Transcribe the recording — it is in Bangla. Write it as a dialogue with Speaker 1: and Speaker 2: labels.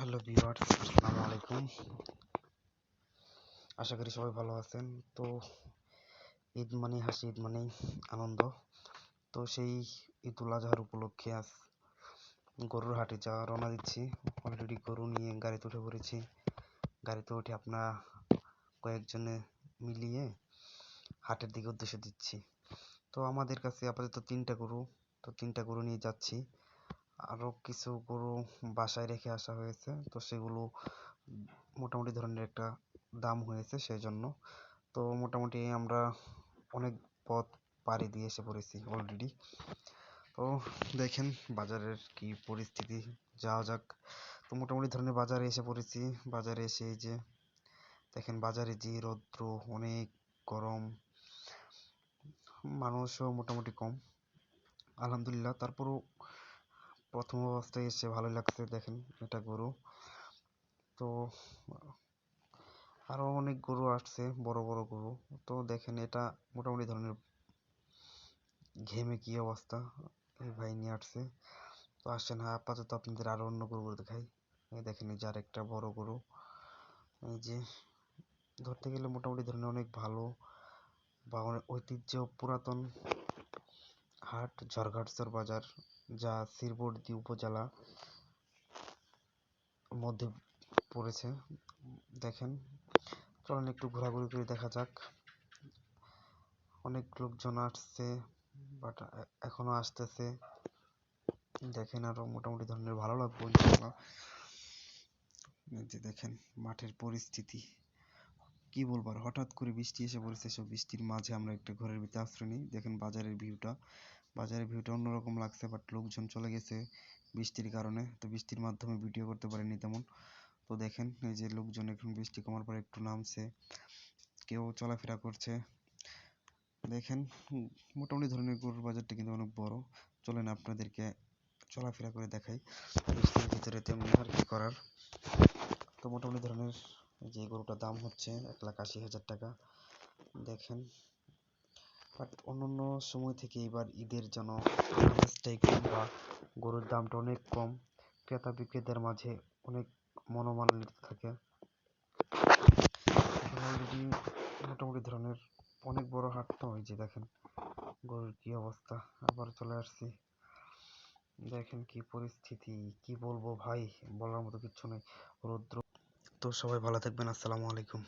Speaker 1: হ্যালো ভিউয়ার্স আসসালামু আলাইকুম। আশা করি সবাই ভালো আছেন। তো ঈদ মানে হাসি ঈদ মানেই আনন্দ। তো সেই ঈদ উল আজহার উপলক্ষে আজ গরুর হাটে যাওয়া রওনা দিচ্ছি। অলরেডি গরু নিয়ে গাড়িতে উঠে পড়েছি। গাড়িতে উঠে আপনার কয়েকজনে মিলিয়ে হাটের দিকে উদ্দেশ্য দিচ্ছি। তো আমাদের কাছে আপাতত তিনটা গরু। তো তিনটা গরু নিয়ে যাচ্ছি। আরও কিছু গরু বাসায় রেখে আসা হয়েছে। তো সেগুলো মোটামুটি ধরনের একটা দাম হয়েছে সেই জন্য তো মোটামুটি আমরা অনেক পথ পাড়ি দিয়ে এসে পড়েছি অলরেডি তো দেখেন বাজারের কি পরিস্থিতি, যাওয়া যাক। তো মোটামুটি ধরনের বাজারে এসে পড়েছি। বাজারে এসে এই যে দেখেন বাজারে যে রৌদ্র, অনেক গরম, মানুষও মোটামুটি কম। আলহামদুলিল্লাহ, তারপরও প্রথম অবস্থায় এসে ভালোই লাগছে দেখেন, এটা গরু। তো আরও অনেক গরু আসছে, বড় বড় গরু। তো দেখেন, এটা মোটামুটি ধরনের ঘেমে কি অবস্থা? এই ভাই নিয়ে আসছে। তো আসছেন হ্যাঁ আপাতত আপনাদের আরও অন্য গরুগুলো দেখাই। দেখেন, এই যে আরেকটা বড় গরু। এই যে ধরতে গেলে মোটামুটি ধরনের অনেক ভালো বা অনেক ঐতিহ্য পুরাতন হাট ঝড়ঘাটসর বাজার যা শিরবর্দি উপজেলা মধ্যে পড়েছে, দেখেন। চলেন একটু ঘোরাঘুরি করে দেখা যাক। অনেক লোকজন আসছে বাট এখনও আসতেছে। দেখেন আরও মোটামুটি ধরনের ভালো লাগবে ইনশাল্লাহ যে দেখেন, মাঠের পরিস্থিতি। কি বলব আর, হঠাৎ করে বৃষ্টি এসে পড়েছে সব বৃষ্টির মাঝে আমরা একটা ঘরের ভিতরে আশ্রয় নিই। দেখেন বাজারের ভিউটা। বাজারের ভিউটা অন্যরকম লাগছে বাট লোকজন চলে গেছে বৃষ্টির কারণে। তো বৃষ্টির মাধ্যমে ভিডিও করতে পারিনি তেমন। তো দেখেন, এই যে লোকজন এখন বৃষ্টি কমার পরে একটু নামছে, কেউ চলাফেরা করছে। দেখেন, মোটামুটি ধরনের গরুর বাজারটা কিন্তু অনেক বড়। চলেন আপনাদেরকে চলাফেরা করে দেখাই, বৃষ্টির ভিতরে তেমনি আর কি করার। তো মোটামুটি ধরনের যে গরুটার দাম হচ্ছে এক লাখ আশি হাজার টাকা। দেখেন বাট অন্যান্য সময় থেকে এবার ঈদের যেন বা গরুর দামটা অনেক কম। ক্রেতা বিক্রেতার মাঝে অনেক মনোমালিন্য থাকে। মোটামুটি ধরনের অনেক বড় হাট তো ওই যে দেখেন গরুর কি অবস্থা, আবার চলে আসছি। দেখেন কি পরিস্থিতি, কি বলব ভাই? বলার মতো কিচ্ছু নেই। রৌদ্র। তো সবাই ভালো থাকবেন, আসসালামু আলাইকুম।